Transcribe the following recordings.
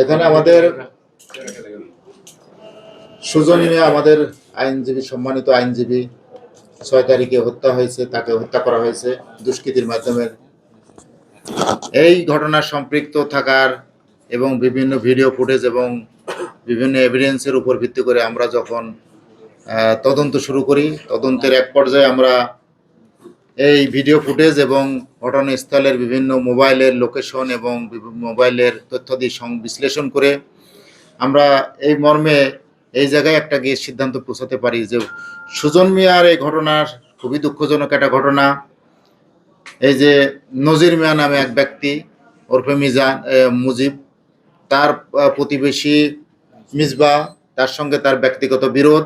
এখানে আমাদের সুজন আমাদের আইনজীবী, সম্মানিত আইনজীবী, ছয় তারিখে হত্যা হয়েছে, তাকে হত্যা করা হয়েছে দুষ্কৃতির মাধ্যমে। এই ঘটনার সম্পৃক্ত থাকার এবং বিভিন্ন ভিডিও ফুটেজ এবং বিভিন্ন এভিডেন্সের উপর ভিত্তি করে আমরা যখন তদন্ত শুরু করি, তদন্তের এক পর্যায়ে আমরা এই ভিডিও ফুটেজ এবং ঘটনাস্থলের বিভিন্ন মোবাইলের লোকেশন এবং মোবাইলের তথ্যাদি বিশ্লেষণ করে আমরা এই মর্মে এই জায়গায় একটা গিয়ে সিদ্ধান্ত পৌঁছাতে পারি যে সুজন মিয়ার এই ঘটনার খুবই দুঃখজনক একটা ঘটনা। এই যে নজির মিয়া নামে এক ব্যক্তি, ওরফে মিজান মুজিব, তার প্রতিবেশী মিসবা তার সঙ্গে তার ব্যক্তিগত বিরোধ।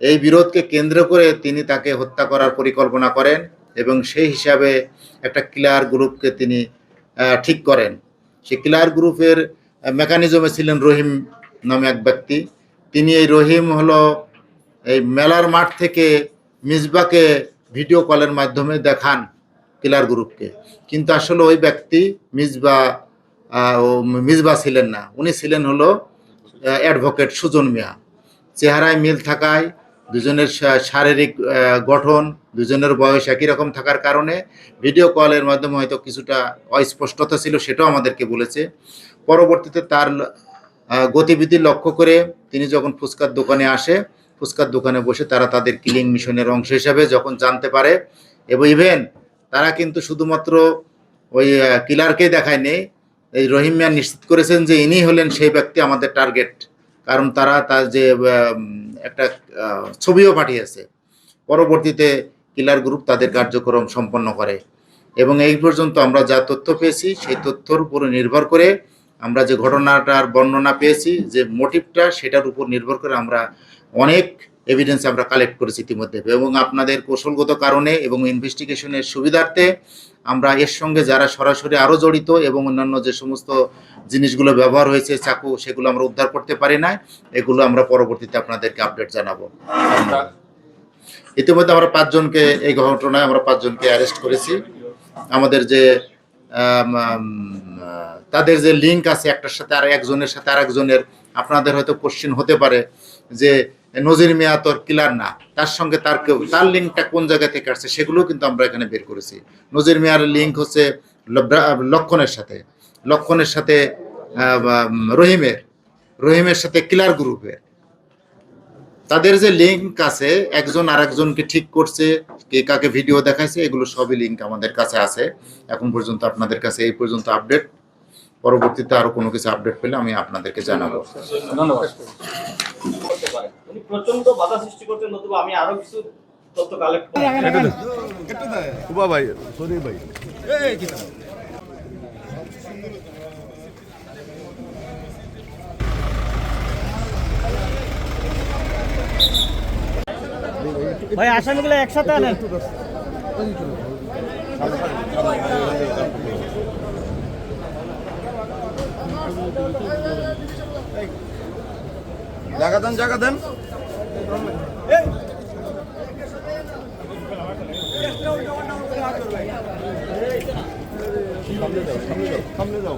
এই বিরোধকে কেন্দ্র করে তিনি তাকে হত্যা করার পরিকল্পনা করেন। এবং সেই হিসাবে একটা ক্লিয়ার গ্রুপকে তিনি ঠিক করেন। সেই ক্লিয়ার গ্রুপের মেকানিজমে ছিলেন রহিম নামে এক ব্যক্তি। তিনি এই রহিম হলো এই মেলার মাঠ থেকে মিসবাকে ভিডিও কলের মাধ্যমে দেখান কিলার গ্রুপকে। কিন্তু আসলে ওই ব্যক্তি মিসবা মিসবা ছিলেন না। উনি ছিলেন হলো অ্যাডভোকেট সুজন মিয়া। চেহারায় মিল থাকায় দুজনের শারীরিক গঠন, দুজনের বয়স একই রকম থাকার কারণে ভিডিও কলের মাধ্যমে হয়তো কিছুটা অস্পষ্টতা ছিল সেটাও আমাদেরকে বলেছে। পরবর্তীতে তার গতিবিধি লক্ষ্য করে তিনি যখন ফুচকার দোকানে আসে, ফুচকার দোকানে বসে তারা তাদের কিলিং মিশনের অংশ হিসাবে যখন জানতে পারে এবং ইভেন তারা কিন্তু শুধুমাত্র ওই কিলারকেই দেখায়নি, এই রহিম মিয়া নিশ্চিত করেছেন যে ইনি হলেন সেই ব্যক্তি আমাদের টার্গেট কারণ তারা তার যে একটা ছবিও পাঠিয়েছে। পরবর্তীতে কিলার গ্রুপ তাদের কার্যক্রম সম্পন্ন করে। এবং এই পর্যন্ত আমরা যা তথ্য পেয়েছি, সেই তথ্যর উপরে নির্ভর করে আমরা যে ঘটনাটার বর্ণনা পেয়েছি, যে মোটিভটা সেটার উপর নির্ভর করে আমরা অনেক এভিডেন্স আমরা কালেক্ট করেছি ইতিমধ্যে। এবং আপনাদের কৌশলগত কারণে এবং ইনভেস্টিগেশনের সুবিধার্থে আমরা এর সঙ্গে যারা সরাসরি আরও জড়িত এবং অন্যান্য যে সমস্ত জিনিসগুলো ব্যবহার হয়েছে, চাকু, সেগুলো আমরা উদ্ধার করতে পারি না এগুলো আমরা পরবর্তীতে আপনাদেরকে আপডেট জানাব। ইতিমধ্যে আমরা পাঁচজনকে, এই ঘটনায় আমরা পাঁচজনকে অ্যারেস্ট করেছি। আমাদের যে তাদের যে লিঙ্ক আছে একটার সাথে আর একজনের সাথে আর একজনের আপনাদের হয়তো কোশ্চিন হতে পারে যে নজির মিয়া তোর কিলার না। তার সঙ্গে তার কেউ তার লিঙ্কটা কোন জায়গা থেকে আসছে সেগুলো কিন্তু আমরা এখানে বের করেছি। নজির মিয়ার লিঙ্ক হচ্ছে লক্ষণের সাথে। লক্ষণের সাথে রহিমের। রহিমের সাথে কিলার গ্রুপের। তাদের যে লিঙ্ক আছে, একজন আরেকজনকে ঠিক করছে, কে কাকে ভিডিও দেখাইছে, এগুলো সবই লিঙ্ক আমাদের কাছে আছে। এখন পর্যন্ত আপনাদের কাছে এই পর্যন্ত আপডেট। পরবর্তীতে আরও কোনো কিছু আপডেট পেলে আমি আপনাদেরকে জানাব। ধন্যবাদ। উনি প্রচণ্ড বাধা সৃষ্টি করতেন নতুবা আমি আরও কিছু তথ্য কালেক্ট ভাই সরি ভাই। ভাই আসামিগুলো একসাথে আনেন। জায়গা দেন জায়গা দেন। সামনে যাও সামনে যাও সামনে যাও।